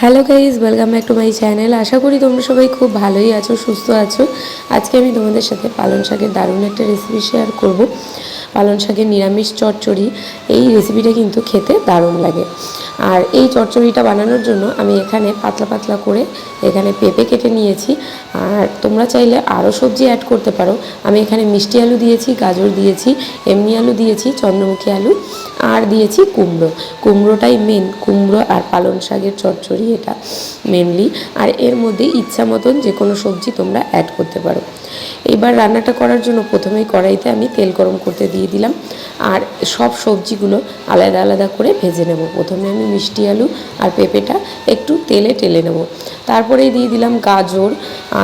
Hello guys welcome back to my channel আশা করি তোমরা সবাই খুব ভালোই আছো, সুস্থ আছো। আজকে আমি তোমাদের সাথে পালং শাকের দারুণ একটা রেসিপি শেয়ার করব। পালং শাকের নিরামিষ চচ্চড়ি, এই রেসিপিটা কিন্তু খেতে দারুণ লাগে। আর এই চচ্চড়িটা বানানোর জন্য আমি এখানে পাতলা পাতলা করে এখানে পেঁপে কেটে নিয়েছি। আর তোমরা চাইলে আরও সবজি অ্যাড করতে পারো। আমি এখানে মিষ্টি আলু দিয়েছি, গাজর দিয়েছি, এমনি আলু দিয়েছি, চন্দ্রমুখী আলু। আর দিয়েছি কুমড়ো। কুমড়োটাই মেন কুমড়ো আর পালং শাকের চচ্চড়ি এটা মেনলি আর এর মধ্যে ইচ্ছা মতন যে কোনো সবজি তোমরা অ্যাড করতে পারো। এবার রান্নাটা করার জন্য প্রথমেই কড়াইতে আমি তেল গরম করতে দিয়ে দিলাম। আর সব সবজিগুলো আলাদা আলাদা করে ভেজে নেব। প্রথমে আমি মিষ্টি আলু আর পেঁপেটা একটু তেলে টেলে নেব। তারপরেই দিয়ে দিলাম গাজর।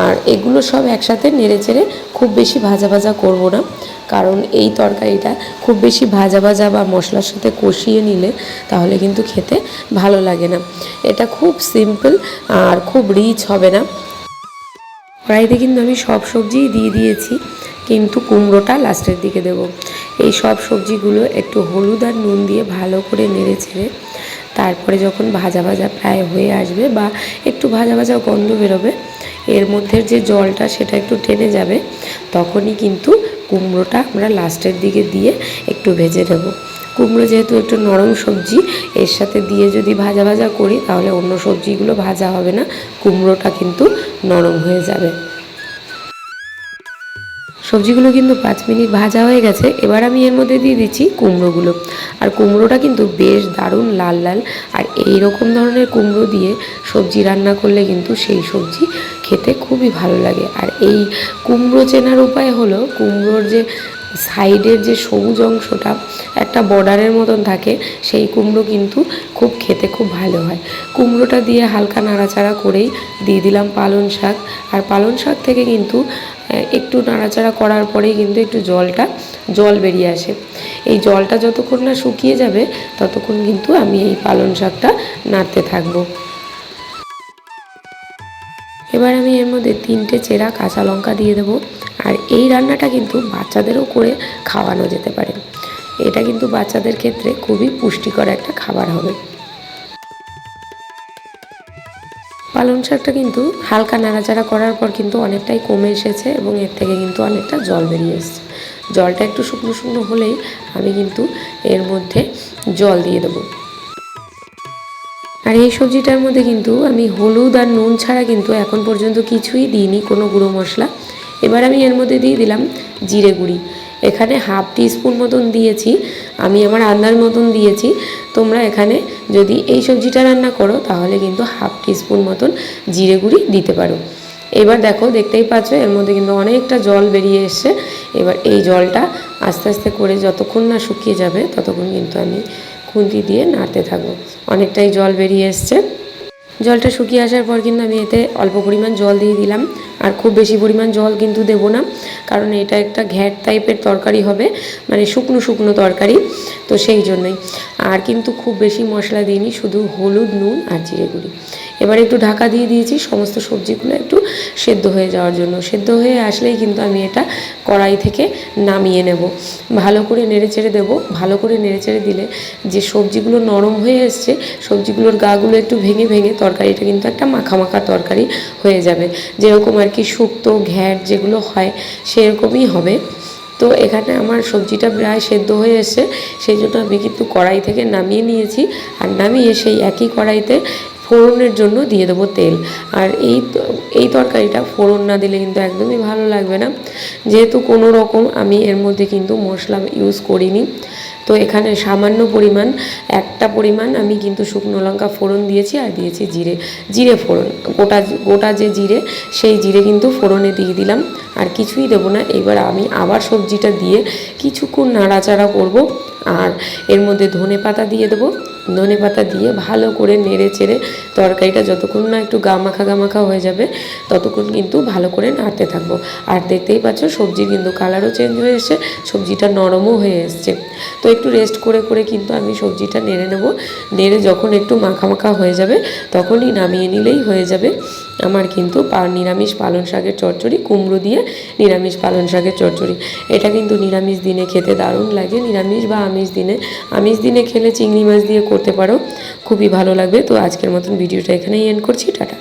আর এগুলো সব একসাথে নেড়ে চেড়ে খুব বেশি ভাজা ভাজা করব না। কারণ এই তরকারিটা খুব বেশি ভাজা ভাজা বা মশলার সাথে কষিয়ে নিলে তাহলে কিন্তু খেতে ভালো লাগে না। এটা খুব সিম্পল আর খুব রিচ হবে না। কড়াইতে কিন্তু আমি সব সবজিই দিয়ে দিয়েছি, কিন্তু কুমড়োটা লাস্টের দিকে দেব। এই সব সবজিগুলো একটু হলুদ আর নুন দিয়ে ভালো করে নেড়ে ছেড়ে তারপরে যখন ভাজা ভাজা প্রায় হয়ে আসবে বা একটু ভাজা ভাজা গন্ধ বেরোবে, এর মধ্যে যে জলটা সেটা একটু টেনে যাবে, তখনই কিন্তু কুমড়োটা আমরা লাস্টের দিকে দিয়ে একটু ভেজে নেব। কুমড়ো যেহেতু একটু নরম সবজি, এর সাথে দিয়ে যদি ভাজা ভাজা করি, তাহলে অন্য সবজিগুলো ভাজা হবে না, কুমড়োটা কিন্তু নরম হয়ে যাবে। সবজিগুলো কিন্তু পাঁচ মিনিট ভাজা হয়ে গেছে, এবার আমি এর মধ্যে দিয়ে দিচ্ছি কুমড়োগুলো। আর কুমড়োটা কিন্তু বেশ দারুণ, লাল লাল। আর এই রকম ধরনের কুমড়ো দিয়ে সবজি রান্না করলে কিন্তু সেই সবজি খেতে খুবই ভালো লাগে। আর এই কুমড়ো চেনার উপায় হলো, কুমড়োর যে সাইডের যে সবুজ অংশটা একটা বর্ডারের মতন থাকে, সেই কুমড়ো কিন্তু খুব খেতে খুব ভালো হয়। কুমড়োটা দিয়ে হালকা নাড়াচাড়া করেই দিয়ে দিলাম পালং শাক। আর পালং শাক থেকে কিন্তু একটু নাড়াচাড়া করার পরেই কিন্তু একটু জলটা, জল বেরিয়ে আসে। এই জলটা যতক্ষণ না শুকিয়ে যাবে, ততক্ষণ কিন্তু আমি এই পালং শাকটা নাড়তে থাকব। এবার আমি এর মধ্যে তিনটে চেরা কাঁচা লঙ্কা দিয়ে দেবো। আর এই রান্নাটা কিন্তু বাচ্চাদেরও করে খাওয়ানো যেতে পারে। এটা কিন্তু বাচ্চাদের ক্ষেত্রে খুবই পুষ্টিকর একটা খাবার হবে। পালং শাকটা কিন্তু হালকা নাড়াচাড়া করার পর কিন্তু অনেকটাই কমে এসেছে এবং এর থেকে কিন্তু অনেকটা জল বেরিয়ে এসছে। জলটা একটু শুকনো শুকনো হলেই আমি কিন্তু এর মধ্যে জল দিয়ে দেবো। আর এই সবজিটার মধ্যে কিন্তু আমি হলুদ আর নুন ছাড়া কিন্তু এখন পর্যন্ত কিছুই দিইনি, কোনো গুঁড়ো মশলা। এবার আমি এর মধ্যে দিয়ে দিলাম জিরে গুঁড়ি। এখানে হাফ টিস্পুন মতন দিয়েছি, আমি আমার আন্দার মতন দিয়েছি। তোমরা এখানে যদি এই সবজিটা রান্না করো, তাহলে কিন্তু হাফ টিস্পুন মতন জিরে গুঁড়ি দিতে পারো। এবার দেখো, দেখতেই পাচ্ছ, এর মধ্যে কিন্তু অনেকটা জল বেরিয়ে এসছে। এবার এই জলটা আস্তে আস্তে করে যতক্ষণ না শুকিয়ে যাবে, ততক্ষণ কিন্তু আমি খুন্তি দিয়ে নাড়তে থাকব। অনেকটাই জল বেরিয়ে এসছে। জলটা শুকিয়ে আসার পর কিন্তু আমি এতে অল্প পরিমাণ জল দিয়ে দিলাম। আর খুব বেশি পরিমাণ জল কিন্তু দেবো না, কারণ এটা একটা ঘ্যাট টাইপের তরকারি হবে মানে শুকনো শুকনো তরকারি, তো সেই জন্যই। আর কিন্তু খুব বেশি মশলা দিইনি, শুধু হলুদ, নুন আর জিরে গুঁড়ি। এবার একটু ঢাকা দিয়ে দিয়েছি, সমস্ত সবজিগুলো একটু সেদ্ধ হয়ে যাওয়ার জন্য। সেদ্ধ হয়ে আসলেই কিন্তু আমি এটা কড়াই থেকে নামিয়ে নেব। ভালো করে নেড়ে চেড়ে দেবো। ভালো করে নেড়ে চেড়ে দিলে যে সবজিগুলো নরম হয়ে এসছে, সবজিগুলোর গাগুলো একটু ভেঙে ভেঙে তরকারিটা কিন্তু একটা মাখা মাখা তরকারি হয়ে যাবে। যেরকম আর কি শুক্তো, ঘ্যাট যেগুলো হয় সেরকমই হবে। তো এখানে আমার সবজিটা প্রায় সেদ্ধ হয়ে এসছে, সেই জন্য আমি কিন্তু কড়াই থেকে নামিয়ে নিয়েছি। আর নামিয়ে সেই একই কড়াইতে ফোড়নের জন্য দিয়ে দেবো তেল। আর এই এই তরকারিটা ফোড়ন না দিলে কিন্তু একদমই ভালো লাগবে না। যেহেতু কোনো রকম আমি এর মধ্যে কিন্তু মশলা ইউজ করিনি। তো এখানে সামান্য পরিমাণ, একটা পরিমাণ আমি কিন্তু শুকনো লঙ্কা ফোড়ন দিয়েছি আর দিয়েছি জিরে। জিরে ফোড়ন, গোটা গোটা যে জিরে, সেই জিরে কিন্তু ফোড়নে দিয়ে দিলাম। আর কিছুই দেবো না, এবার আমি আবার সবজিটা দিয়ে কিছুক্ষণ নাড়াচাড়া করব। আর এর মধ্যে ধনে পাতা দিয়ে দেবো। ধনে পাতা দিয়ে ভালো করে নেড়ে চেড়ে তরকারিটা যতক্ষণ না একটু গামাখা গামাখা হয়ে যাবে, ততক্ষণ কিন্তু ভালো করে নাড়তে থাকব। আর দেখতেই পাচ্ছ, সবজির কিন্তু কালারও চেঞ্জ হয়ে এসছে, সবজিটা নরমও হয়ে এসছে। তো একটু রেস্ট করে করে কিন্তু আমি সবজিটা নেড়ে নেব। নেড়ে যখন একটু মাখা মাখা হয়ে যাবে, তখনই নামিয়ে নিলেই হয়ে যাবে আমার কিন্তু নিরামিষ পালং শাকের চচ্চড়ি, কুমড়ো দিয়ে নিরামিষ পালং শাকের চচ্চড়ি। এটা কিন্তু নিরামিষ দিনে খেতে দারুণ লাগে। নিরামিষ বা আমিষ দিনে আমিষ দিনে খেলে চিংড়ি মাছ দিয়ে করতে পারো। খুবই ভালো লাগবে। তো আজকের মতন ভিডিওটা এখানেই এন্ড করছি। টাটা।